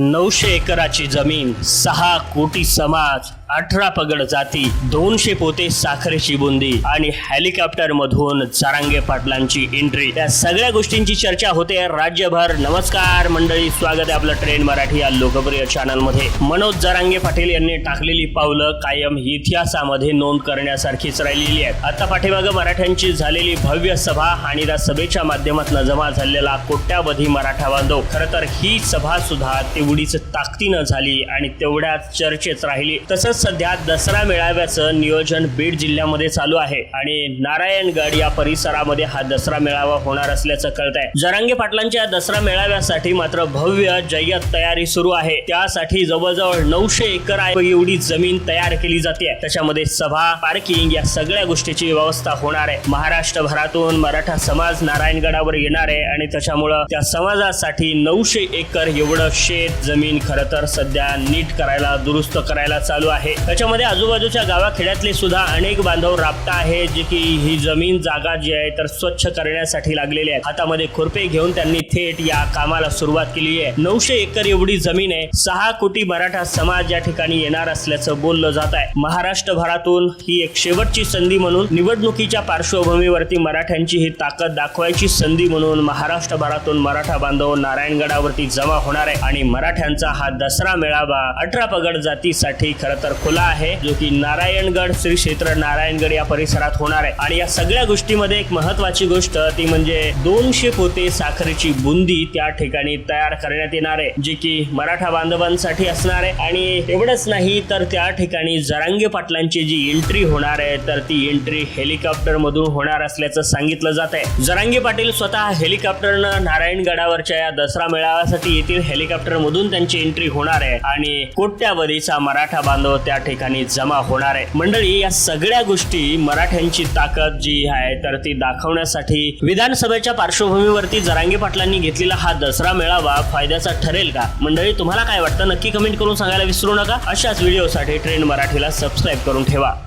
नऊशे एकराची जमीन सहा कोटी समाज अठरा पगड जाती दोनशे पोते साखरेची बुंदी आणि हेलिकॉप्टर मधून चारांगे पाटलांची एंट्री या सगळ्या गोष्टींची चर्चा होते राज्यभर. नमस्कार मंडळी. स्वागत आहे आपलं ट्रेन मराठी या लोकप्रिय चॅनलमध्ये मनोज जरांगे पाटील यांनी टाकलेली पावलं कायम इतिहासामध्ये नोंद करण्यासारखीच राहिलेली आहे आता पाठीमागं मराठ्यांची झालेली भव्य सभा आणि त्या सभेच्या माध्यमातून जमा झालेला कोट्यावधी मराठा बांधव. खर तर ही सभा सुद्धा तेवढीच ताकदीनं झाली आणि तेवढ्याच चर्चेत राहिली. तसंच सध्या दसरा मेळाव्याचं नियोजन बीड जिल्ह्यामध्ये चालू आहे आणि नारायणगड या परिसरामध्ये हा दसरा मेळावा होणार असल्याचं कळत आहे जरांगे पाटलांच्या या दसरा मेळाव्यासाठी मात्र भव्य जय्यत तयारी सुरू आहे. त्यासाठी जवळजवळ नऊशे एकर आहे. एवढी जमीन तयार केली जाते. त्याच्यामध्ये सभा पार्किंग या सगळ्या गोष्टीची व्यवस्था होणार आहे. महाराष्ट्रभरातून मराठा समाज नारायणगडावर येणार आहे आणि त्याच्यामुळं त्या समाजासाठी नऊशे एकर एवढं शेत जमीन खरं तर सध्या नीट करायला दुरुस्त करायला चालू आहे. त्याच्यामध्ये आजूबाजूच्या गावाखेड्यातले सुद्धा अनेक बांधव राबता आहे जे की ही जमीन जागा जी आहे तर स्वच्छ करण्यासाठी लागलेली आहे हातामध्ये खुरपे घेऊन त्यांनी थेट या कामाला सुरुवात केली आहे. नऊशे एकर एवढी जमीन आहे. सहा कोटी मराठा समाज या ठिकाणी येणार असल्याचं बोललं जात आहे. महाराष्ट्रभरातून ही एक शेवटची संधी म्हणून निवडणुकीच्या पार्श्वभूमीवरती मराठ्यांची ही ताकद दाखवायची संधी म्हणून महाराष्ट्रभरातून मराठा बांधव नारायणगडावरती जमा होणार आहे. आणि मराठ्यांचा हा दसरा मेळावा अठरा पगड जातीसाठी खरं तर खुला आहे जो की नारायणगड श्री क्षेत्र नारायणगड या परिसरात होणार आहे. आणि या सगळ्या गोष्टीमध्ये एक महत्वाची गोष्ट ती म्हणजे दोनशे पोते साखरेची बुंदी त्या ठिकाणी तयार करण्यात येणार आहे जी की मराठा बांधवांसाठी असणार आहे. आणि एवढंच नाही तर त्या ठिकाणी जरांगे पाटलांची जी एंट्री होणार आहे तर ती एंट्री हेलिकॉप्टर मधून होणार असल्याचं सांगितलं जात आहे. जरांगे पाटील स्वतः हेलिकॉप्टरनं नारायणगडावरच्या या दसरा मेळाव्यासाठी येथील हेलिकॉप्टर मधून त्यांची एंट्री होणार आहे. आणि कोट्यावधीचा मराठा बांधव त्या ठिकाणी जमा होणार आहे. मंडळी या सगळ्या गोष्टी मराठ्यांची ताकद जी आहे तर ती दाखवण्यासाठी विधानसभेच्या पार्श्वभूमीवरती जरांगे पाटलांनी घेतलेला हा दसरा मेळावा फायद्याचा ठरेल का? मंडळी तुम्हाला काय वाटतं? नक्की कमेंट करून सांगायला विसरू नका. अशाच व्हिडिओसाठी ट्रेंड मराठीला सबस्क्राईब करून ठेवा.